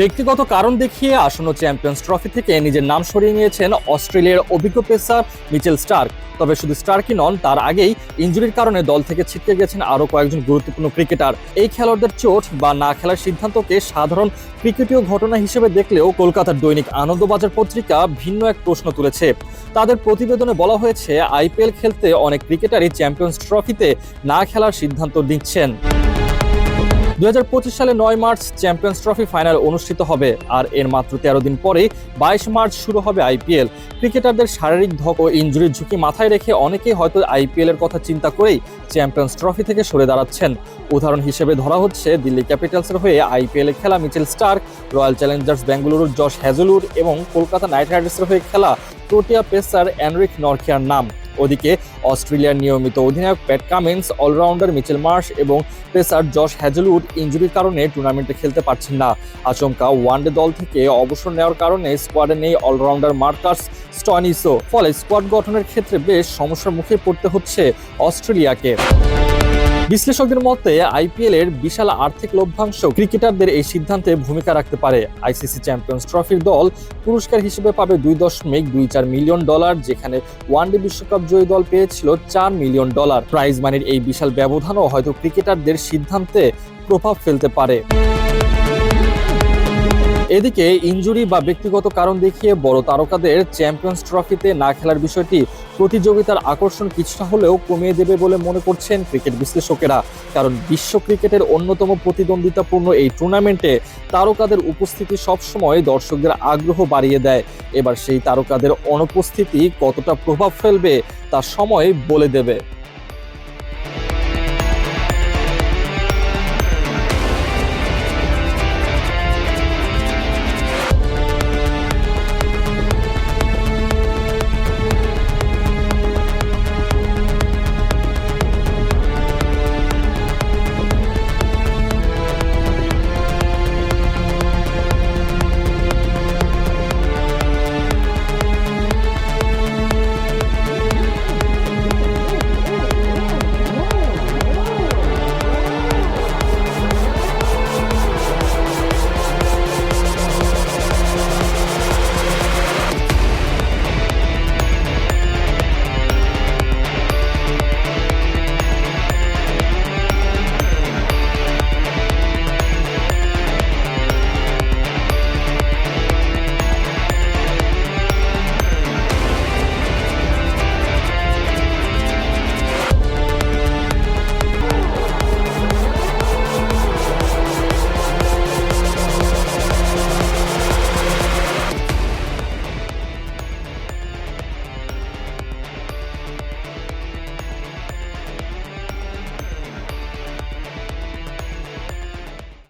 ব্যক্তিগত কারণ দেখিয়ে আসন্ন চ্যাম্পিয়ন্স ট্রফি থেকে নিজের নাম সরিয়ে নিয়েছেন অস্ট্রেলিয়ার অভিজ্ঞ পেসার মিচেল স্টার্ক। তবে শুধু স্টার্কই নন, তার আগেই ইঞ্জুরির কারণে দল থেকে ছিটকে গেছেন আরও কয়েকজন গুরুত্বপূর্ণ ক্রিকেটার। এই খেলোয়াড়দের চোট বা না খেলার সিদ্ধান্তকে সাধারণ ক্রিকেটীয় ঘটনা হিসেবে দেখলেও কলকাতার দৈনিক আনন্দবাজার পত্রিকা ভিন্ন এক প্রশ্ন তুলেছে। তাদের প্রতিবেদনে বলা হয়েছে, আইপিএল খেলতে অনেক ক্রিকেটারই চ্যাম্পিয়ন্স ট্রফিতে না খেলার সিদ্ধান্ত নিচ্ছেন। দু হাজার পঁচিশ সালে নয় মার্চ চ্যাম্পিয়ন্স ট্রফি ফাইনাল অনুষ্ঠিত হবে, আর এর মাত্র তেরো দিন পরে বাইশ মার্চ শুরু হবে আইপিএল ক্রিকেটারদের শারীরিক ধক ও ইঞ্জুরির ঝুঁকি মাথায় রেখে অনেকেই হয়তো আইপিএল এর কথা চিন্তা করেই চ্যাম্পিয়ন্স ট্রফি থেকে সরে দাঁড়াচ্ছেন। উদাহরণ হিসেবে ধরা হচ্ছে দিল্লি ক্যাপিটালসের হয়ে আইপিএল খেলা মিচেল স্টার্ক, রয়্যাল চ্যালেঞ্জার্স বেঙ্গালুরুর জশ হ্যাজলুর এবং কলকাতা নাইট রাইডার্সের হয়ে খেলা প্রোটিয়া পেসার অ্যানরিক নরকিয়ার নাম। ওদিকে অস্ট্রেলিয়ার নিয়মিত অধিনায়ক Pat Cummins, allrounder Mitchell Marsh এবং পেসার জশ হ্যাজলউড ইঞ্জুরির কারণে টুর্নামেন্টে খেলতে পারছেন না। আচমকা ওয়ানডে দল থেকে অবসর নেওয়ার কারণে স্কোয়াডে নেই অলরাউন্ডার মার্কাস স্টনিসো। ফলে স্কোয়াড গঠনের ক্ষেত্রে বেশ সমস্যার মুখে পড়তে হচ্ছে অস্ট্রেলিয়াকে। বিশ্লেষকদের মতে আইপিএল এর বিশাল আর্থিক লভ্যাংশ ক্রিকেটারদের এই সিদ্ধান্তে ভূমিকা রাখতে পারে। আইসিসি চ্যাম্পিয়ন্স ট্রফির দল পুরস্কার হিসেবে পাবে দুই দশমিক দুই চার মিলিয়ন ডলার, যেখানে ওয়ানডে বিশ্বকাপ জয়ী দল পেয়েছিল চার মিলিয়ন ডলার। প্রাইজ মানির এই বিশাল ব্যবধানও হয়তো ক্রিকেটারদের সিদ্ধান্তে প্রভাব ফেলতে পারে। এদিকে ইনজুরি বা ব্যক্তিগত কারণ দেখিয়ে বড় তারকাদের চ্যাম্পিয়ন্স ট্রফিতে না খেলার বিষয়টি প্রতিযোগিতার আকর্ষণ কিছুটা হলেও কমিয়ে দেবে বলে মনে করছেন ক্রিকেট বিশ্লেষকেরা। কারণ বিশ্ব ক্রিকেটের অন্যতম প্রতিদ্বন্দ্বিতাপূর্ণ এই টুর্নামেন্টে তারকাদের উপস্থিতি সবসময় দর্শকদের আগ্রহ বাড়িয়ে দেয়। এবার সেই তারকাদের অনুপস্থিতি কতটা প্রভাব ফেলবে তা সময় বলে দেবে।